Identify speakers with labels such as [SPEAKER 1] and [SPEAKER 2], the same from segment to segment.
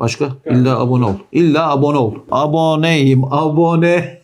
[SPEAKER 1] Başka? İlla abone ol. İlla abone ol. Aboneyim abone.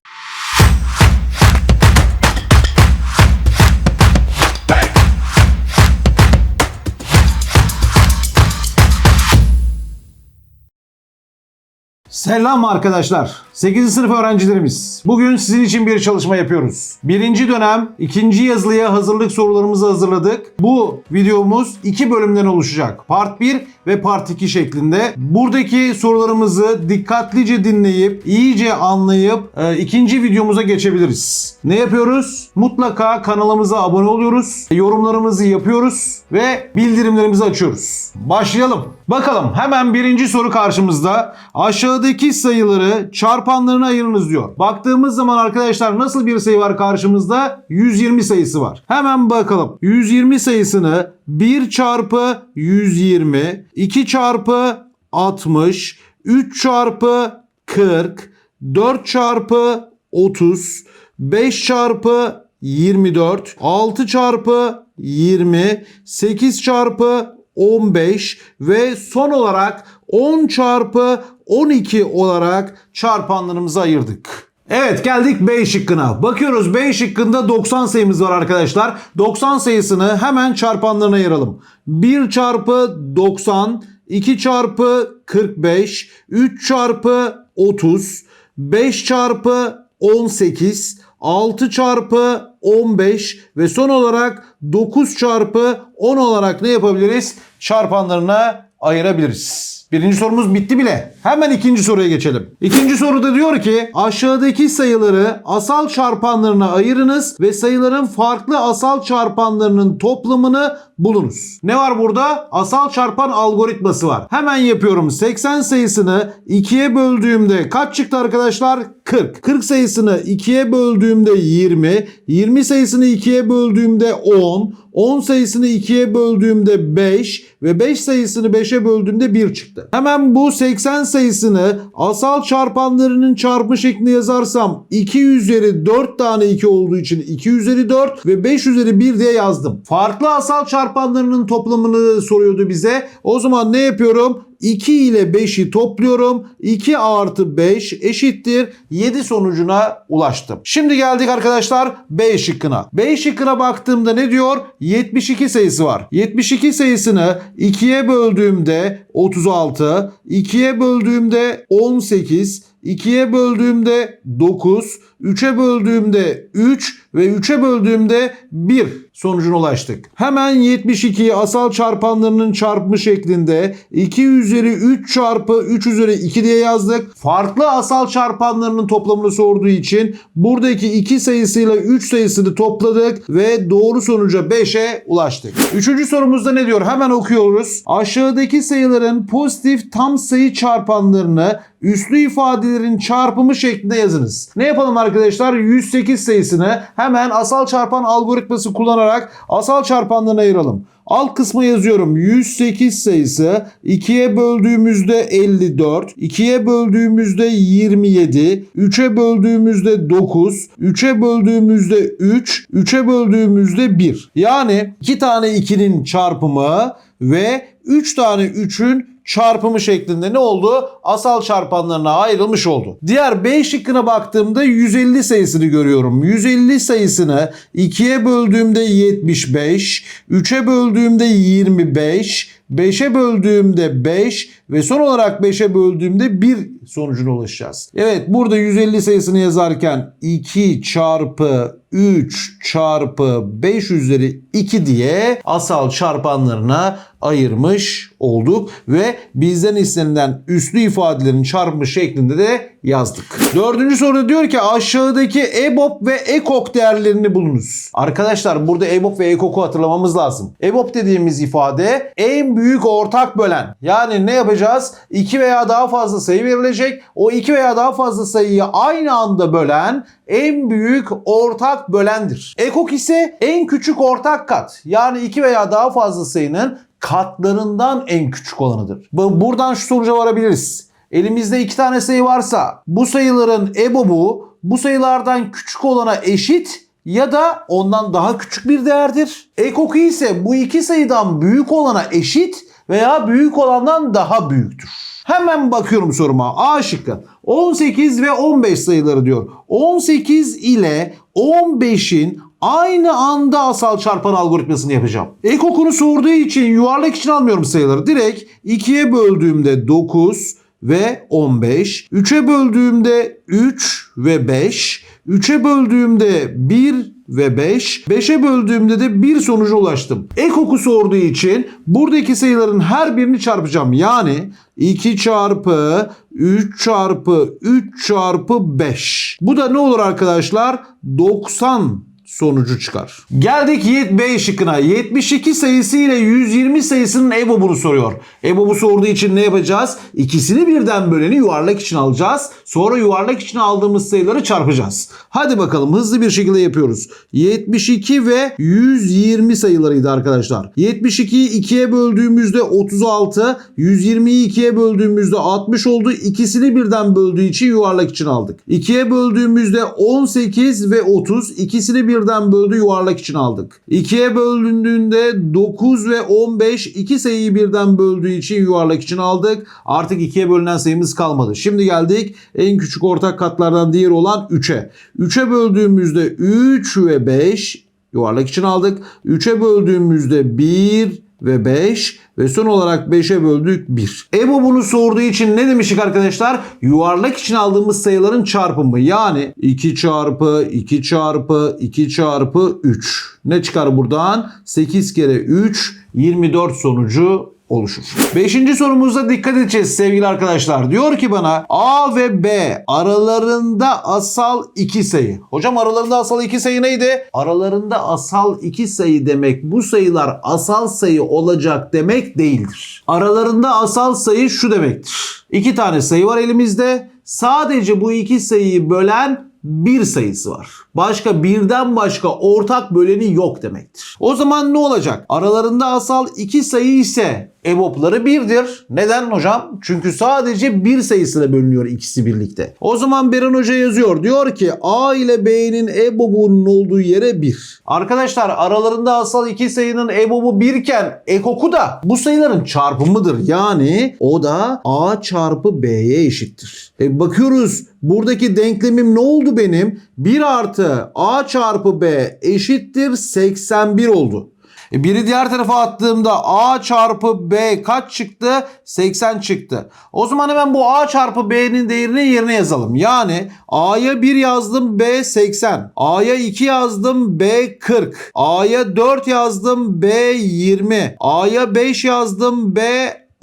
[SPEAKER 1] Selam arkadaşlar. 8. sınıf öğrencilerimiz. Bugün sizin için bir çalışma yapıyoruz. Birinci dönem ikinci yazılıya hazırlık sorularımızı hazırladık. Bu videomuz iki bölümden oluşacak. Part 1 ve Part 2 şeklinde. Buradaki sorularımızı dikkatlice dinleyip, iyice anlayıp e, ikinci videomuza geçebiliriz. Ne yapıyoruz? Mutlaka kanalımıza abone oluyoruz. Yorumlarımızı yapıyoruz ve bildirimlerimizi açıyoruz. Başlayalım. Bakalım hemen birinci soru karşımızda. Aşağıdaki sayıları çarpanlarına ayırınız diyor. Baktığımız zaman arkadaşlar nasıl bir sayı var karşımızda? 120 sayısı var. Hemen bakalım. 120 sayısını 1 çarpı 120, 2 çarpı 60, 3 çarpı 40, 4 çarpı 30, 5 çarpı 24, 6 çarpı 20, 8 çarpı 15 ve son olarak 10 çarpı 12 olarak çarpanlarımızı ayırdık. Evet geldik B şıkkına. Bakıyoruz B şıkkında 90 sayımız var arkadaşlar. 90 sayısını hemen çarpanlarına ayıralım. 1 çarpı 90, 2 çarpı 45, 3 çarpı 30, 5 çarpı 18, 6 çarpı 15 ve son olarak 9 çarpı 10 olarak ne yapabiliriz? Çarpanlarına ayırabiliriz. Birinci sorumuz bitti bile. Hemen ikinci soruya geçelim. İkinci soruda diyor ki aşağıdaki sayıları asal çarpanlarına ayırınız ve sayıların farklı asal çarpanlarının toplamını bulunuz. Ne var burada? Asal çarpan algoritması var. Hemen yapıyorum. 80 sayısını 2'ye böldüğümde kaç çıktı arkadaşlar? 40. 40 sayısını 2'ye böldüğümde 20. 20 sayısını 2'ye böldüğümde 10. 10 sayısını 2'ye böldüğümde 5 ve 5 sayısını 5'e böldüğümde 1 çıktı. Hemen bu 80 sayısını asal çarpanlarının çarpımı şeklinde yazarsam 2 üzeri 4 tane 2 olduğu için 2 üzeri 4 ve 5 üzeri 1 diye yazdım. Farklı asal çarpanlarının toplamını soruyordu bize. O zaman ne yapıyorum? 2 ile 5'i topluyorum. 2 artı 5 eşittir 7 sonucuna ulaştım. Şimdi geldik arkadaşlar B şıkkına. B şıkkına baktığımda ne diyor? 72 sayısı var. 72 sayısını 2'ye böldüğümde 36, 2'ye böldüğümde 18, 2'ye böldüğümde 9, 3'e böldüğümde 3 ve 3'e böldüğümde 1 sonucuna ulaştık. Hemen 72'yi asal çarpanlarının çarpımı şeklinde 2 üzeri 3 çarpı 3 üzeri 2 diye yazdık. Farklı asal çarpanlarının toplamını sorduğu için buradaki 2 sayısıyla 3 sayısını topladık ve doğru sonuca 5'e ulaştık. Üçüncü sorumuzda ne diyor? Hemen okuyoruz. Aşağıdaki sayıların pozitif tam sayı çarpanlarını üslü ifadelerin çarpımı şeklinde yazınız. Ne yapalım arkadaşlar? 108 sayısını hemen asal çarpan algoritması kullanarak asal çarpanlarına ayıralım. Alt kısma yazıyorum 108 sayısı 2'ye böldüğümüzde 54, 2'ye böldüğümüzde 27, 3'e böldüğümüzde 9, 3'e böldüğümüzde 3, 3'e böldüğümüzde 1. Yani 2 tane 2'nin çarpımı ve 3 tane 3'ün çarpımı şeklinde ne oldu? Asal çarpanlarına ayrılmış oldu. Diğer B şıkkına baktığımda 150 sayısını görüyorum. 150 sayısını 2'ye böldüğümde 75, 3'e böldüğümde 25, 5'e böldüğümde 5 ve son olarak 5'e böldüğümde 1 sonucuna ulaşacağız. Evet burada 150 sayısını yazarken 2 çarpı 3 çarpı 5 üzeri 2 diye asal çarpanlarına ayırmış olduk ve bizden istenilen üslü ifadelerin çarpımı şeklinde de yazdık. Dördüncü soruda diyor ki aşağıdaki EBOB ve EKOK değerlerini bulunuz. Arkadaşlar burada EBOB ve EKOK'u hatırlamamız lazım. EBOB dediğimiz ifade en büyük ortak bölen. Yani ne yapacağız? 2 veya daha fazla sayı verilecek. O 2 veya daha fazla sayıyı aynı anda bölen en büyük ortak bölendir. Ekok ise en küçük ortak kat. Yani 2 veya daha fazla sayının katlarından en küçük olanıdır. Bu- Buradan şu sonuca varabiliriz. Elimizde iki tane sayı varsa bu sayıların EBOB'u bu sayılardan küçük olana eşit ya da ondan daha küçük bir değerdir. Ekoku ise bu iki sayıdan büyük olana eşit veya büyük olandan daha büyüktür. Hemen bakıyorum soruma. A şıkkı. 18 ve 15 sayıları diyor. 18 ile 15'in aynı anda asal çarpan algoritmasını yapacağım. Ek okunu sorduğu için yuvarlak için almıyorum sayıları. Direkt 2'ye böldüğümde 9 ve 15. 3'e böldüğümde 3 ve 5. 3'e böldüğümde 1 ve 5. 5'e böldüğümde de 1 sonuca ulaştım. Ek oku sorduğu için buradaki sayıların her birini çarpacağım. Yani 2 çarpı 3 çarpı 3 çarpı 5. Bu da ne olur arkadaşlar? 90 sonucu çıkar. Geldik Yiğit B şıkkına. 72 sayısı ile 120 sayısının EBOB'unu soruyor. EBOB'u sorduğu için ne yapacağız? İkisini birden böleni yuvarlak için alacağız. Sonra yuvarlak için aldığımız sayıları çarpacağız. Hadi bakalım hızlı bir şekilde yapıyoruz. 72 ve 120 sayılarıydı arkadaşlar. 72'yi 2'ye böldüğümüzde 36, 120'yi 2'ye böldüğümüzde 60 oldu. İkisini birden böldüğü için yuvarlak için aldık. 2'ye böldüğümüzde 18 ve 30, ikisini birden böldü yuvarlak için aldık. 2'ye bölündüğünde 9 ve 15 iki sayıyı birden böldüğü için yuvarlak için aldık. Artık 2'ye bölünen sayımız kalmadı. Şimdi geldik en küçük ortak katlardan diğeri olan 3'e. 3'e böldüğümüzde 3 ve 5 yuvarlak için aldık. 3'e böldüğümüzde 1 ve 5 ve son olarak 5'e böldük 1. EBO bunu sorduğu için ne demiştik arkadaşlar? Yuvarlak için aldığımız sayıların çarpımı yani 2 çarpı 2 çarpı 2 çarpı 3. Ne çıkar buradan? 8 kere 3 24 sonucu oluşur. Beşinci sorumuzda dikkat edeceğiz sevgili arkadaşlar. Diyor ki bana A ve B aralarında asal iki sayı. Hocam aralarında asal iki sayı neydi? Aralarında asal iki sayı demek bu sayılar asal sayı olacak demek değildir. Aralarında asal sayı şu demektir. İki tane sayı var elimizde. Sadece bu iki sayıyı bölen bir sayısı var. Başka birden başka ortak böleni yok demektir. O zaman ne olacak? Aralarında asal iki sayı ise EBOB'ları birdir. Neden hocam? Çünkü sadece bir sayısına bölünüyor ikisi birlikte. O zaman Beren Hoca yazıyor. Diyor ki A ile B'nin EBOB'unun olduğu yere 1. Arkadaşlar aralarında asal iki sayının EBOB'u 1 iken ekoku da bu sayıların çarpımıdır. Yani o da A çarpı B'ye eşittir. E bakıyoruz buradaki denklemim ne oldu benim? 1 artı A çarpı B eşittir 81 oldu. E biri diğer tarafa attığımda A çarpı B kaç çıktı? 80 çıktı. O zaman hemen bu A çarpı B'nin değerini yerine yazalım. Yani A'ya 1 yazdım B 80. A'ya 2 yazdım B 40. A'ya 4 yazdım B 20. A'ya 5 yazdım B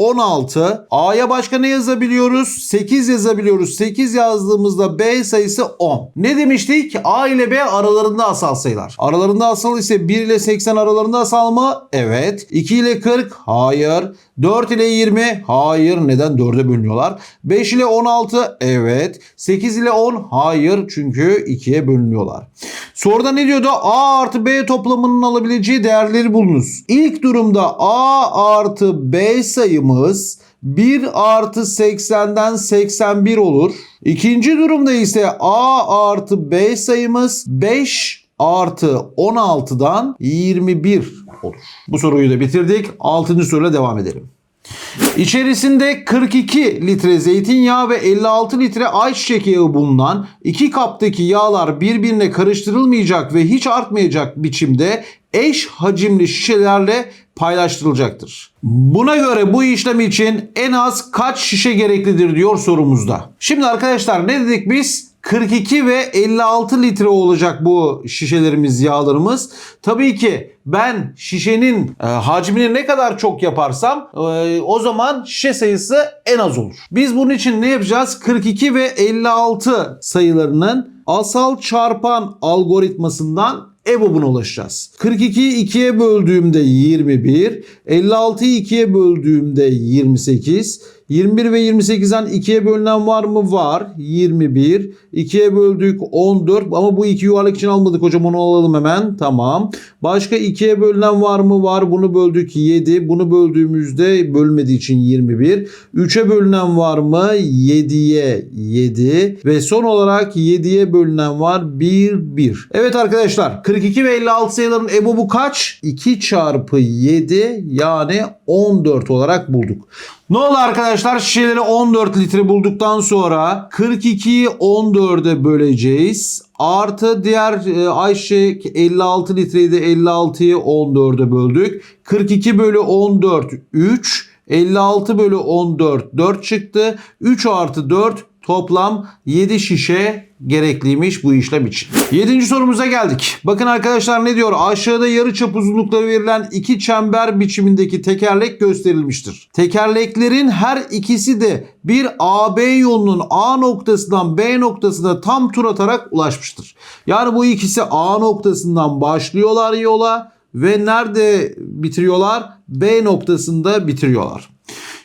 [SPEAKER 1] 16. A'ya başka ne yazabiliyoruz? 8 yazabiliyoruz. 8 yazdığımızda B sayısı 10. Ne demiştik? A ile B aralarında asal sayılar. Aralarında asal ise 1 ile 80 aralarında asal mı? Evet. 2 ile 40? Hayır. 4 ile 20? Hayır. Neden 4'e bölünüyorlar? 5 ile 16? Evet. 8 ile 10? Hayır. Çünkü 2'ye bölünüyorlar. Soruda ne diyordu? A artı B toplamının alabileceği değerleri bulunuz. İlk durumda A artı B sayımız 1 artı 80'den 81 olur. İkinci durumda ise A artı B sayımız 5 artı 16'dan 21 olur. Bu soruyu da bitirdik. 6. soruyla devam edelim. İçerisinde 42 litre zeytinyağı ve 56 litre ayçiçek yağı bulunan iki kaptaki yağlar birbirine karıştırılmayacak ve hiç artmayacak biçimde eş hacimli şişelerle paylaştırılacaktır. Buna göre bu işlem için en az kaç şişe gereklidir diyor sorumuzda. Şimdi arkadaşlar ne dedik biz? 42 ve 56 litre olacak bu şişelerimiz, yağlarımız. Tabii ki ben şişenin e, hacmini ne kadar çok yaparsam e, o zaman şişe sayısı en az olur. Biz bunun için ne yapacağız? 42 ve 56 sayılarının asal çarpan algoritmasından EBOB'una ulaşacağız. 42'yi 2'ye böldüğümde 21, 56'yı 2'ye böldüğümde 28, 21 ve 28'den 2'ye bölünen var mı? Var. 21. 2'ye böldük 14 ama bu iki yuvarlak için almadık hocam onu alalım hemen. Tamam. Başka 2'ye bölünen var mı? Var. Bunu böldük 7. Bunu böldüğümüzde bölmediği için 21. 3'e bölünen var mı? 7'ye 7. Ve son olarak 7'ye bölünen var 1 1. Evet arkadaşlar 42 ve 56 sayıların EBOB'u kaç? 2 çarpı 7 yani 14 olarak bulduk. Ne oldu arkadaşlar? Şişeleri 14 litre bulduktan sonra 42'yi 14'e böleceğiz. Artı diğer e, ayçiçek 56 litreydi 56'yı 14'e böldük. 42 bölü 14 3. 56 bölü 14 4 çıktı. 3 artı 4 toplam 7 şişe gerekliymiş bu işlem için. 7. sorumuza geldik. Bakın arkadaşlar ne diyor? Aşağıda yarı çap uzunlukları verilen iki çember biçimindeki tekerlek gösterilmiştir. Tekerleklerin her ikisi de bir AB yolunun A noktasından B noktasına tam tur atarak ulaşmıştır. Yani bu ikisi A noktasından başlıyorlar yola ve nerede bitiriyorlar? B noktasında bitiriyorlar.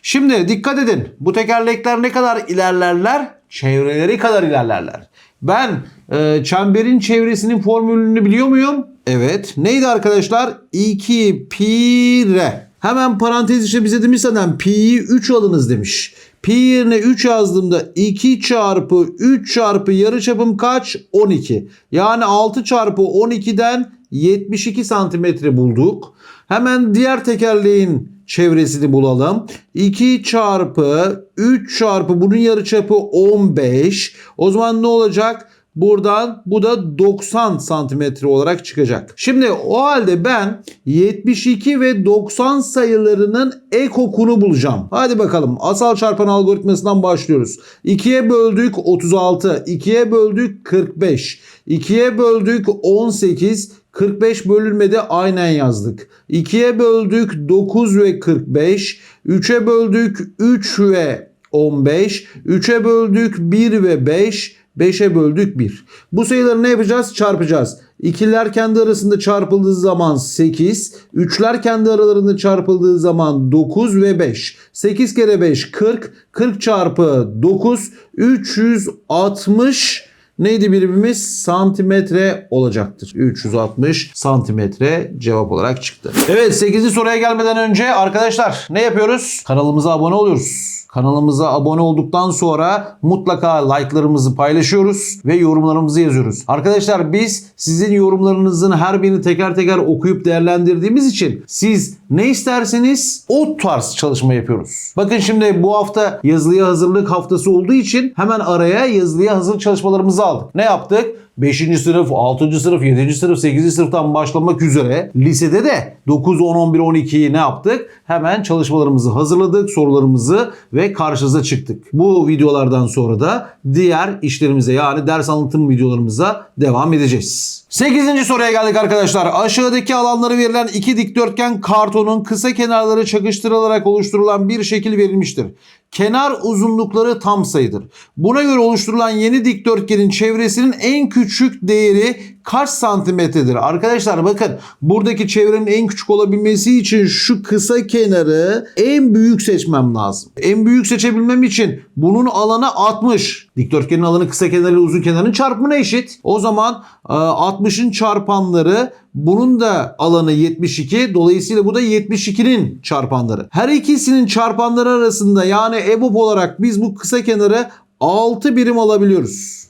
[SPEAKER 1] Şimdi dikkat edin. Bu tekerlekler ne kadar ilerlerler? Çevreleri kadar ilerlerler. Ben e, çemberin çevresinin formülünü biliyor muyum? Evet. Neydi arkadaşlar? 2 pi r. Hemen parantez içinde bize demiş zaten pi'yi 3 alınız demiş. Pi yerine 3 yazdığımda 2 çarpı 3 çarpı yarıçapım kaç? 12. Yani 6 çarpı 12'den 72 santimetre bulduk. Hemen diğer tekerleğin çevresini bulalım. 2 çarpı 3 çarpı bunun yarıçapı 15. O zaman ne olacak? Buradan bu da 90 santimetre olarak çıkacak. Şimdi o halde ben 72 ve 90 sayılarının ekokunu bulacağım. Hadi bakalım asal çarpan algoritmasından başlıyoruz. 2'ye böldük 36, 2'ye böldük 45, 2'ye böldük 18, 45 bölünmedi aynen yazdık. 2'ye böldük 9 ve 45. 3'e böldük 3 ve 15. 3'e böldük 1 ve 5. 5'e böldük 1. Bu sayıları ne yapacağız? Çarpacağız. İkiler kendi arasında çarpıldığı zaman 8. Üçler kendi aralarında çarpıldığı zaman 9 ve 5. 8 kere 5 40. 40 çarpı 9 360 neydi birimimiz? Santimetre olacaktır. 360 santimetre cevap olarak çıktı. Evet 8. soruya gelmeden önce arkadaşlar ne yapıyoruz? Kanalımıza abone oluyoruz. Kanalımıza abone olduktan sonra mutlaka like'larımızı paylaşıyoruz ve yorumlarımızı yazıyoruz. Arkadaşlar biz sizin yorumlarınızın her birini teker teker okuyup değerlendirdiğimiz için siz ne isterseniz o tarz çalışma yapıyoruz. Bakın şimdi bu hafta yazılıya hazırlık haftası olduğu için hemen araya yazılıya hazırlık çalışmalarımızı aldık. Ne yaptık? 5. sınıf, 6. sınıf, 7. sınıf, 8. sınıftan başlamak üzere lisede de 9, 10, 11, 12'yi ne yaptık? Hemen çalışmalarımızı hazırladık, sorularımızı ve karşınıza çıktık. Bu videolardan sonra da diğer işlerimize yani ders anlatım videolarımıza devam edeceğiz. 8. soruya geldik arkadaşlar. Aşağıdaki alanları verilen iki dikdörtgen kartonun kısa kenarları çakıştırılarak oluşturulan bir şekil verilmiştir. Kenar uzunlukları tam sayıdır. Buna göre oluşturulan yeni dikdörtgenin çevresinin en küçük değeri kaç santimetredir? Arkadaşlar bakın buradaki çevrenin en küçük olabilmesi için şu kısa kenarı en büyük seçmem lazım. En büyük seçebilmem için bunun alanı 60. Dikdörtgenin alanı kısa kenarı uzun kenarın çarpımına eşit. O zaman e, 60'ın çarpanları bunun da alanı 72. Dolayısıyla bu da 72'nin çarpanları. Her ikisinin çarpanları arasında yani EBOB olarak biz bu kısa kenarı 6 birim alabiliyoruz.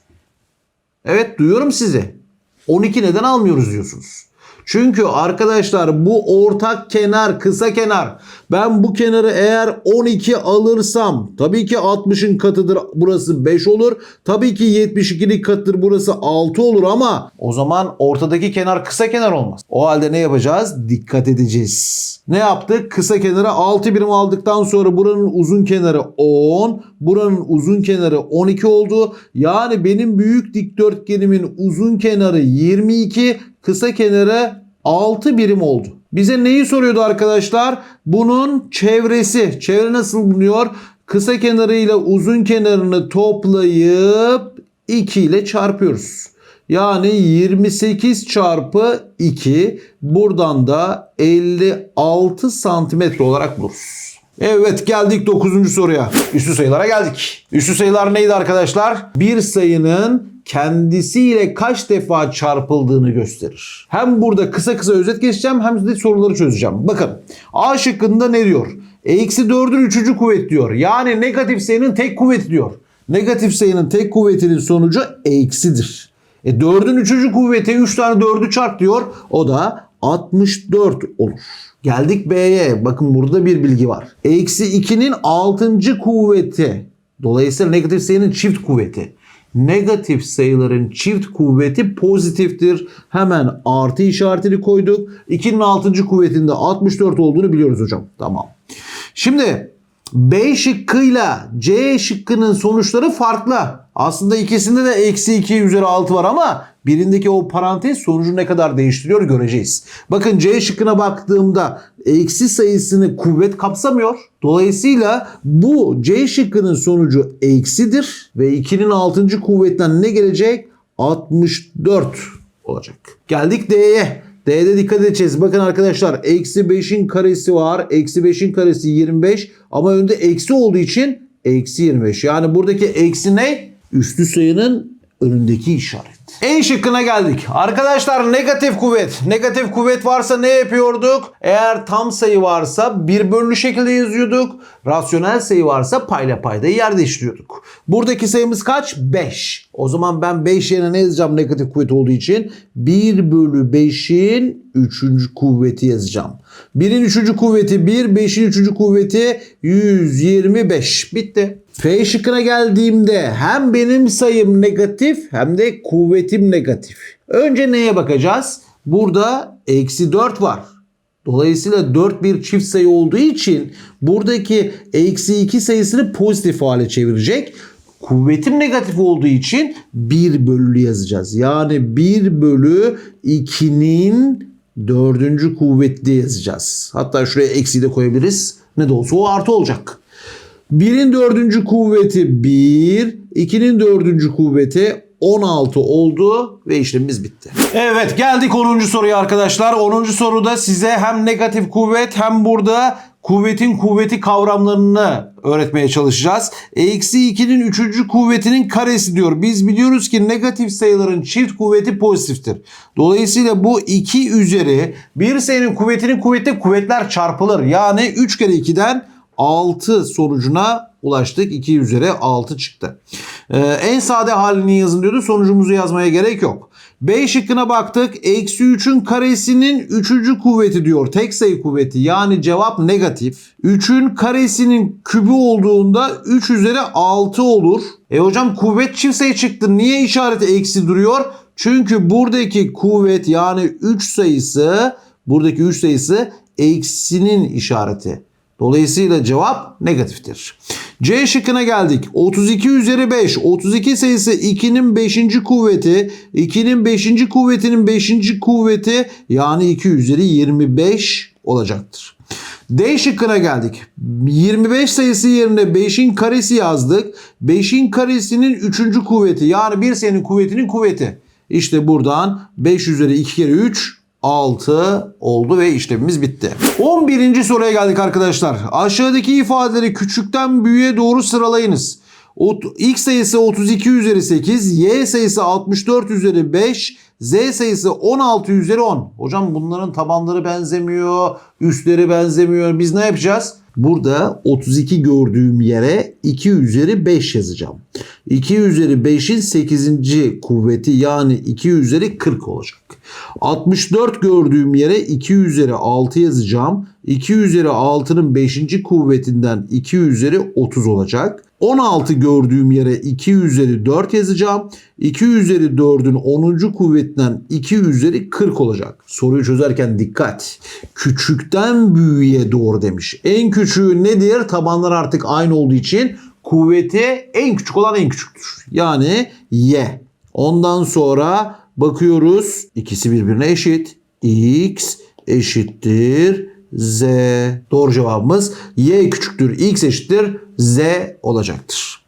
[SPEAKER 1] Evet duyuyorum sizi. 12 neden almıyoruz diyorsunuz. Çünkü arkadaşlar bu ortak kenar kısa kenar. Ben bu kenarı eğer 12 alırsam tabii ki 60'ın katıdır burası 5 olur. Tabii ki 72'lik katıdır burası 6 olur ama o zaman ortadaki kenar kısa kenar olmaz. O halde ne yapacağız? Dikkat edeceğiz. Ne yaptık? Kısa kenara 6 birim aldıktan sonra buranın uzun kenarı 10, buranın uzun kenarı 12 oldu. Yani benim büyük dikdörtgenimin uzun kenarı 22, kısa kenarı 6 birim oldu. Bize neyi soruyordu arkadaşlar? Bunun çevresi. Çevre nasıl bulunuyor? Kısa kenarıyla uzun kenarını toplayıp 2 ile çarpıyoruz. Yani 28 çarpı 2 buradan da 56 santimetre olarak buluruz. Evet geldik 9. soruya. Üstü sayılara geldik. Üstü sayılar neydi arkadaşlar? Bir sayının kendisiyle kaç defa çarpıldığını gösterir. Hem burada kısa kısa özet geçeceğim hem de soruları çözeceğim. Bakın A şıkkında ne diyor? Eksi 4'ün 3. kuvvet diyor. Yani negatif sayının tek kuvveti diyor. Negatif sayının tek kuvvetinin sonucu eksidir. E 4'ün 3. kuvveti 3 tane 4'ü çarp diyor. O da 64 olur. Geldik B'ye. Bakın burada bir bilgi var. Eksi 2'nin 6. kuvveti. Dolayısıyla negatif sayının çift kuvveti. Negatif sayıların çift kuvveti pozitiftir. Hemen artı işaretini koyduk. 2'nin 6. kuvvetinde 64 olduğunu biliyoruz hocam. Tamam. Şimdi B şıkkıyla C şıkkının sonuçları farklı. Aslında ikisinde de eksi 2 üzeri 6 var ama birindeki o parantez sonucu ne kadar değiştiriyor göreceğiz. Bakın C şıkkına baktığımda eksi sayısını kuvvet kapsamıyor. Dolayısıyla bu C şıkkının sonucu eksidir ve 2'nin 6. kuvvetten ne gelecek? 64 olacak. Geldik D'ye. D'de dikkat edeceğiz. Bakın arkadaşlar eksi 5'in karesi var. Eksi 5'in karesi 25 ama önde eksi olduğu için eksi 25. Yani buradaki eksi ne? Üstü sayının önündeki işaret. En şıkkına geldik. Arkadaşlar negatif kuvvet. Negatif kuvvet varsa ne yapıyorduk? Eğer tam sayı varsa bir bölünü şekilde yazıyorduk. Rasyonel sayı varsa payla paydayı yer değiştiriyorduk. Buradaki sayımız kaç? 5. O zaman ben 5 yerine ne yazacağım negatif kuvvet olduğu için? 1 bölü 5'in 3. kuvveti yazacağım. 1'in 3. kuvveti 1, 5'in 3. kuvveti 125. Bitti. F şıkkına geldiğimde hem benim sayım negatif hem de kuvvetim negatif. Önce neye bakacağız? Burada eksi 4 var. Dolayısıyla 4 bir çift sayı olduğu için buradaki eksi 2 sayısını pozitif hale çevirecek. Kuvvetim negatif olduğu için 1 bölü yazacağız. Yani 1 bölü 2'nin dördüncü kuvvetli yazacağız. Hatta şuraya eksi de koyabiliriz. Ne de olsa o artı olacak. 1'in dördüncü kuvveti 1, 2'nin dördüncü kuvveti 16 oldu ve işlemimiz bitti. Evet geldik 10. soruya arkadaşlar. 10. soruda size hem negatif kuvvet hem burada kuvvetin kuvveti kavramlarını öğretmeye çalışacağız. Eksi 2'nin 3. kuvvetinin karesi diyor. Biz biliyoruz ki negatif sayıların çift kuvveti pozitiftir. Dolayısıyla bu 2 üzeri bir sayının kuvvetinin kuvvette kuvvetler çarpılır. Yani 3 kere 2'den 6 sonucuna ulaştık. 2 üzeri 6 çıktı. Ee, en sade halini yazın diyordu. Sonucumuzu yazmaya gerek yok. B şıkkına baktık. Eksi 3'ün karesinin 3. kuvveti diyor. Tek sayı kuvveti. Yani cevap negatif. 3'ün karesinin kübü olduğunda 3 üzeri 6 olur. E hocam kuvvet çift sayı çıktı. Niye işareti eksi duruyor? Çünkü buradaki kuvvet yani 3 sayısı buradaki 3 sayısı eksinin işareti. Dolayısıyla cevap negatiftir. C şıkkına geldik. 32 üzeri 5. 32 sayısı 2'nin 5. kuvveti. 2'nin 5. kuvvetinin 5. kuvveti yani 2 üzeri 25 olacaktır. D şıkkına geldik. 25 sayısı yerine 5'in karesi yazdık. 5'in karesinin 3. kuvveti yani bir sayının kuvvetinin kuvveti. İşte buradan 5 üzeri 2 kere 3 6 oldu ve işlemimiz bitti. 11. soruya geldik arkadaşlar. Aşağıdaki ifadeleri küçükten büyüğe doğru sıralayınız. X sayısı 32 üzeri 8, Y sayısı 64 üzeri 5, Z sayısı 16 üzeri 10. Hocam bunların tabanları benzemiyor, üstleri benzemiyor. Biz ne yapacağız? Burada 32 gördüğüm yere 2 üzeri 5 yazacağım. 2 üzeri 5'in 8. kuvveti yani 2 üzeri 40 olacak. 64 gördüğüm yere 2 üzeri 6 yazacağım. 2 üzeri 6'nın 5. kuvvetinden 2 üzeri 30 olacak. 16 gördüğüm yere 2 üzeri 4 yazacağım. 2 üzeri 4'ün 10. kuvvetinden 2 üzeri 40 olacak. Soruyu çözerken dikkat. Küçükten büyüğe doğru demiş. En küçüğü nedir? Tabanlar artık aynı olduğu için kuvveti en küçük olan en küçüktür. Yani y. Ondan sonra bakıyoruz. İkisi birbirine eşit. x eşittir z. Doğru cevabımız y küçüktür x eşittir z olacaktır.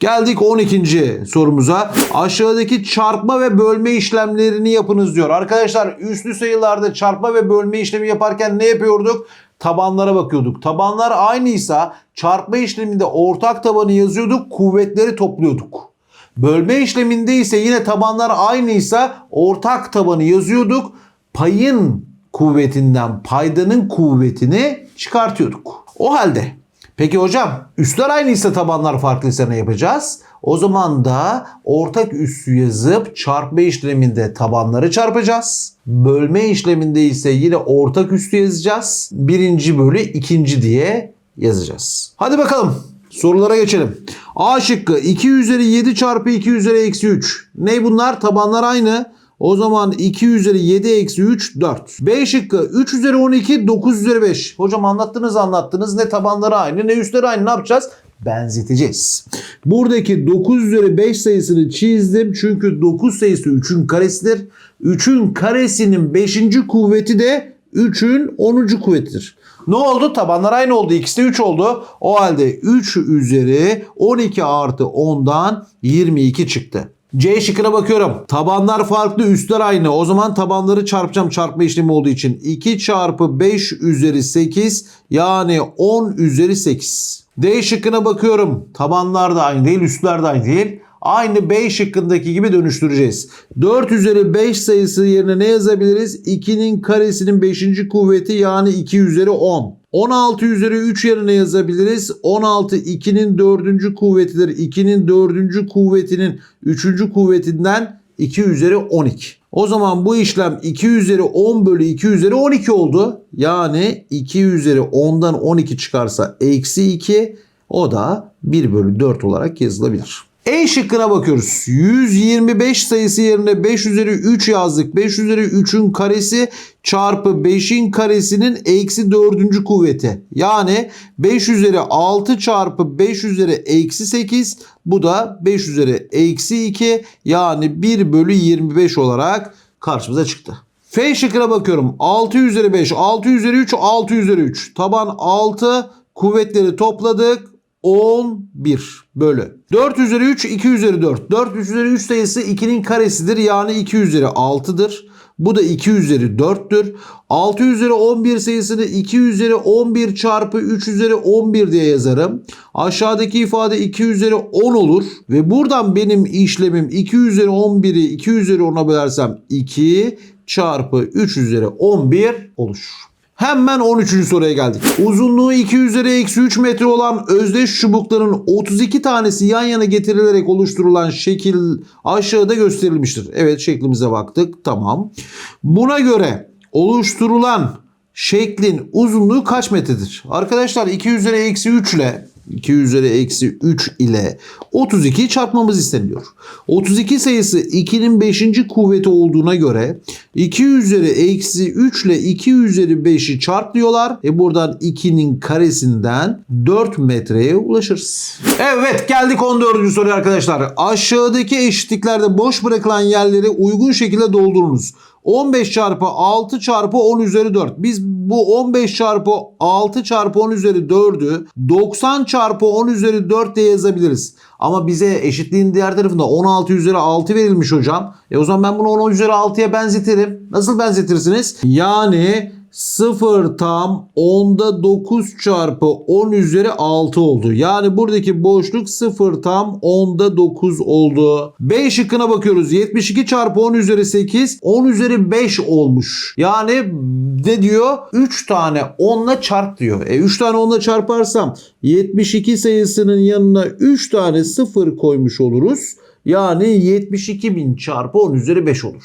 [SPEAKER 1] Geldik 12. sorumuza. Aşağıdaki çarpma ve bölme işlemlerini yapınız diyor. Arkadaşlar üslü sayılarda çarpma ve bölme işlemi yaparken ne yapıyorduk? Tabanlara bakıyorduk. Tabanlar aynıysa çarpma işleminde ortak tabanı yazıyorduk, kuvvetleri topluyorduk. Bölme işleminde ise yine tabanlar aynıysa ortak tabanı yazıyorduk. Payın kuvvetinden paydanın kuvvetini çıkartıyorduk. O halde Peki hocam üstler aynıysa tabanlar farklıysa ne yapacağız? O zaman da ortak üssü yazıp çarpma işleminde tabanları çarpacağız. Bölme işleminde ise yine ortak üstü yazacağız. Birinci bölü ikinci diye yazacağız. Hadi bakalım sorulara geçelim. A şıkkı 2 üzeri 7 çarpı 2 üzeri eksi 3. Ne bunlar? Tabanlar aynı. O zaman 2 üzeri 7 eksi 3 4. B şıkkı 3 üzeri 12 9 üzeri 5. Hocam anlattınız anlattınız. Ne tabanları aynı ne üstleri aynı ne yapacağız? benzeteceğiz. Buradaki 9 üzeri 5 sayısını çizdim. Çünkü 9 sayısı 3'ün karesidir. 3'ün karesinin 5. kuvveti de 3'ün 10. kuvvetidir. Ne oldu? Tabanlar aynı oldu. İkisi de 3 oldu. O halde 3 üzeri 12 artı 10'dan 22 çıktı. C şıkkına bakıyorum. Tabanlar farklı, üstler aynı. O zaman tabanları çarpacağım çarpma işlemi olduğu için. 2 çarpı 5 üzeri 8 yani 10 üzeri 8. D şıkkına bakıyorum. Tabanlar da aynı değil, üstler de aynı değil. Aynı B şıkkındaki gibi dönüştüreceğiz. 4 üzeri 5 sayısı yerine ne yazabiliriz? 2'nin karesinin 5. kuvveti yani 2 üzeri 10. 16 üzeri 3 yerine yazabiliriz. 16 2'nin 4. kuvvetidir. 2'nin 4. kuvvetinin 3. kuvvetinden 2 üzeri 12. O zaman bu işlem 2 üzeri 10 bölü 2 üzeri 12 oldu. Yani 2 üzeri 10'dan 12 çıkarsa eksi 2 o da 1 bölü 4 olarak yazılabilir. E şıkkına bakıyoruz. 125 sayısı yerine 5 üzeri 3 yazdık. 5 üzeri 3'ün karesi çarpı 5'in karesinin eksi 4. kuvveti. Yani 5 üzeri 6 çarpı 5 üzeri eksi 8. Bu da 5 üzeri eksi 2 yani 1 bölü 25 olarak karşımıza çıktı. F şıkkına bakıyorum. 6 üzeri 5, 6 üzeri 3, 6 üzeri 3. Taban 6 kuvvetleri topladık. 11 bölü. 4 üzeri 3 2 üzeri 4. 4 üzeri 3 sayısı 2'nin karesidir yani 2 üzeri 6'dır. Bu da 2 üzeri 4'tür. 6 üzeri 11 sayısını 2 üzeri 11 çarpı 3 üzeri 11 diye yazarım. Aşağıdaki ifade 2 üzeri 10 olur. Ve buradan benim işlemim 2 üzeri 11'i 2 üzeri 10'a bölersem 2 çarpı 3 üzeri 11 oluşur. Hemen 13. soruya geldik. Uzunluğu 2 üzeri eksi 3 metre olan özdeş çubukların 32 tanesi yan yana getirilerek oluşturulan şekil aşağıda gösterilmiştir. Evet şeklimize baktık. Tamam. Buna göre oluşturulan şeklin uzunluğu kaç metredir? Arkadaşlar 2 üzeri eksi 3 ile 2 üzeri eksi 3 ile 32'yi çarpmamız isteniyor. 32 sayısı 2'nin 5. kuvveti olduğuna göre 2 üzeri eksi 3 ile 2 üzeri 5'i çarp diyorlar. E buradan 2'nin karesinden 4 metreye ulaşırız. Evet geldik 14. soruya arkadaşlar. Aşağıdaki eşitliklerde boş bırakılan yerleri uygun şekilde doldurunuz. 15 çarpı 6 çarpı 10 üzeri 4. Biz bu 15 çarpı 6 çarpı 10 üzeri 4'ü 90 çarpı 10 üzeri 4 diye yazabiliriz. Ama bize eşitliğin diğer tarafında 16 üzeri 6 verilmiş hocam. E o zaman ben bunu 10 üzeri 6'ya benzetirim. Nasıl benzetirsiniz? Yani 0 tam 10'da 9 çarpı 10 üzeri 6 oldu. Yani buradaki boşluk 0 tam 10'da 9 oldu. B şıkkına bakıyoruz. 72 çarpı 10 üzeri 8 10 üzeri 5 olmuş. Yani ne diyor? 3 tane 10'la çarp diyor. E 3 tane 10'la çarparsam 72 sayısının yanına 3 tane 0 koymuş oluruz. Yani 72.000 çarpı 10 üzeri 5 olur.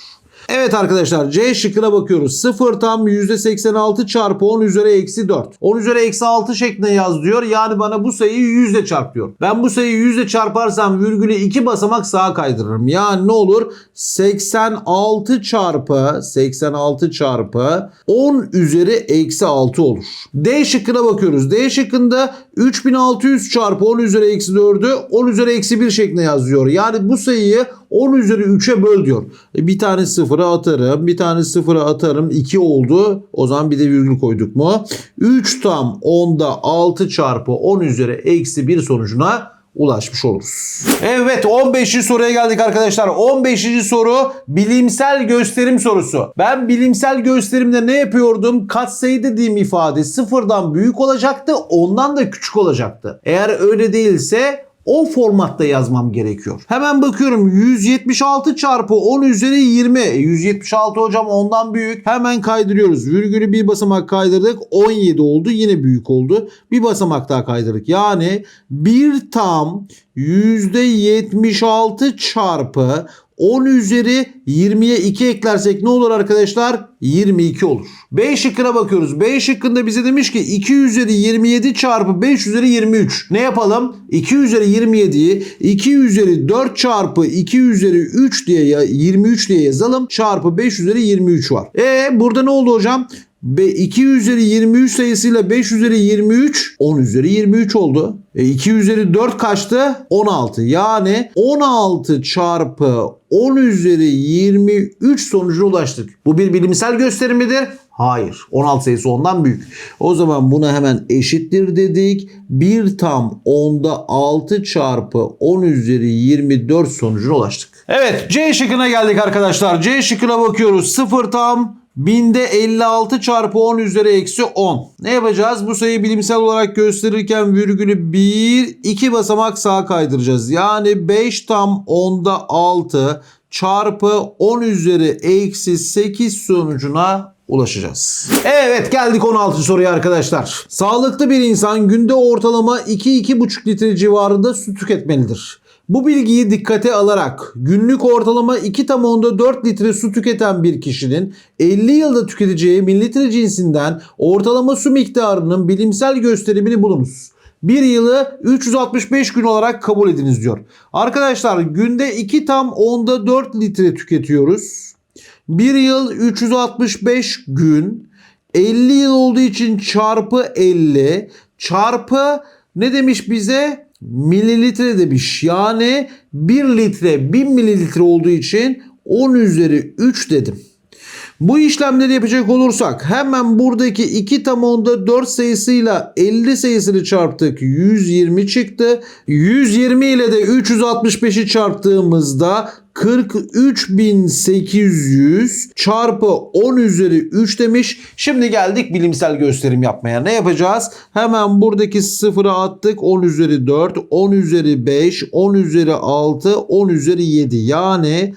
[SPEAKER 1] Evet arkadaşlar C şıkkına bakıyoruz. 0 tam %86 çarpı 10 üzeri eksi 4. 10 üzeri eksi 6 şeklinde yaz diyor. Yani bana bu sayıyı 100 ile çarp diyor. Ben bu sayıyı 100 ile çarparsam virgülü 2 basamak sağa kaydırırım. Yani ne olur? 86 çarpı 86 çarpı 10 üzeri eksi 6 olur. D şıkkına bakıyoruz. D şıkkında 3600 çarpı 10 üzeri eksi 4'ü 10 üzeri eksi 1 şeklinde yazıyor. Yani bu sayıyı 10 üzeri 3'e böl diyor. E bir tane sıfıra atarım. Bir tane sıfıra atarım. 2 oldu. O zaman bir de virgül koyduk mu? 3 tam 10'da 6 çarpı 10 üzeri eksi 1 sonucuna ulaşmış oluruz. Evet 15. soruya geldik arkadaşlar. 15. soru bilimsel gösterim sorusu. Ben bilimsel gösterimde ne yapıyordum? Katsayı dediğim ifade sıfırdan büyük olacaktı, ondan da küçük olacaktı. Eğer öyle değilse o formatta yazmam gerekiyor. Hemen bakıyorum 176 çarpı 10 üzeri 20. E, 176 hocam ondan büyük. Hemen kaydırıyoruz. Virgülü bir basamak kaydırdık. 17 oldu. Yine büyük oldu. Bir basamak daha kaydırdık. Yani bir tam %76 çarpı 10 üzeri 20'ye 2 eklersek ne olur arkadaşlar? 22 olur. B şıkkına bakıyoruz. B şıkkında bize demiş ki 2 üzeri 27 çarpı 5 üzeri 23. Ne yapalım? 2 üzeri 27'yi 2 üzeri 4 çarpı 2 üzeri 3 diye ya 23 diye yazalım. Çarpı 5 üzeri 23 var. E burada ne oldu hocam? Ve 2 üzeri 23 sayısıyla 5 üzeri 23 10 üzeri 23 oldu. E 2 üzeri 4 kaçtı? 16. Yani 16 çarpı 10 üzeri 23 sonucuna ulaştık. Bu bir bilimsel gösterim midir? Hayır. 16 sayısı ondan büyük. O zaman buna hemen eşittir dedik. 1 tam 10'da 6 çarpı 10 üzeri 24 sonucuna ulaştık. Evet C şıkkına geldik arkadaşlar. C şıkkına bakıyoruz. 0 tam Binde 56 çarpı 10 üzeri eksi 10. Ne yapacağız? Bu sayıyı bilimsel olarak gösterirken virgülü 1, 2 basamak sağa kaydıracağız. Yani 5 tam 10'da 6 çarpı 10 üzeri eksi 8 sonucuna ulaşacağız. Evet geldik 16 soruya arkadaşlar. Sağlıklı bir insan günde ortalama 2-2,5 litre civarında su tüketmelidir. Bu bilgiyi dikkate alarak günlük ortalama 2 tam onda 4 litre su tüketen bir kişinin 50 yılda tüketeceği mililitre cinsinden ortalama su miktarının bilimsel gösterimini bulunuz. Bir yılı 365 gün olarak kabul ediniz diyor. Arkadaşlar günde 2 tam onda 4 litre tüketiyoruz. Bir yıl 365 gün 50 yıl olduğu için çarpı 50 çarpı ne demiş bize? Mililitre demiş. Yani 1 litre 1000 mililitre olduğu için 10 üzeri 3 dedim. Bu işlemleri yapacak olursak hemen buradaki 2 tam onda 4 sayısıyla 50 sayısını çarptık. 120 çıktı. 120 ile de 365'i çarptığımızda 43.800 çarpı 10 üzeri 3 demiş. Şimdi geldik bilimsel gösterim yapmaya. Ne yapacağız? Hemen buradaki sıfırı attık. 10 üzeri 4, 10 üzeri 5, 10 üzeri 6, 10 üzeri 7. Yani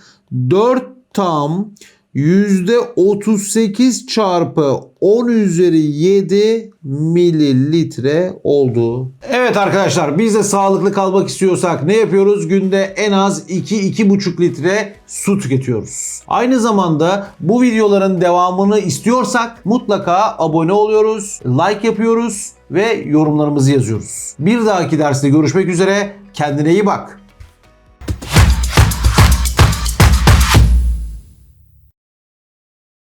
[SPEAKER 1] 4 tam %38 çarpı 10 üzeri 7 mililitre oldu. Evet arkadaşlar biz de sağlıklı kalmak istiyorsak ne yapıyoruz? Günde en az 2-2,5 litre su tüketiyoruz. Aynı zamanda bu videoların devamını istiyorsak mutlaka abone oluyoruz, like yapıyoruz ve yorumlarımızı yazıyoruz. Bir dahaki derste görüşmek üzere. Kendine iyi bak.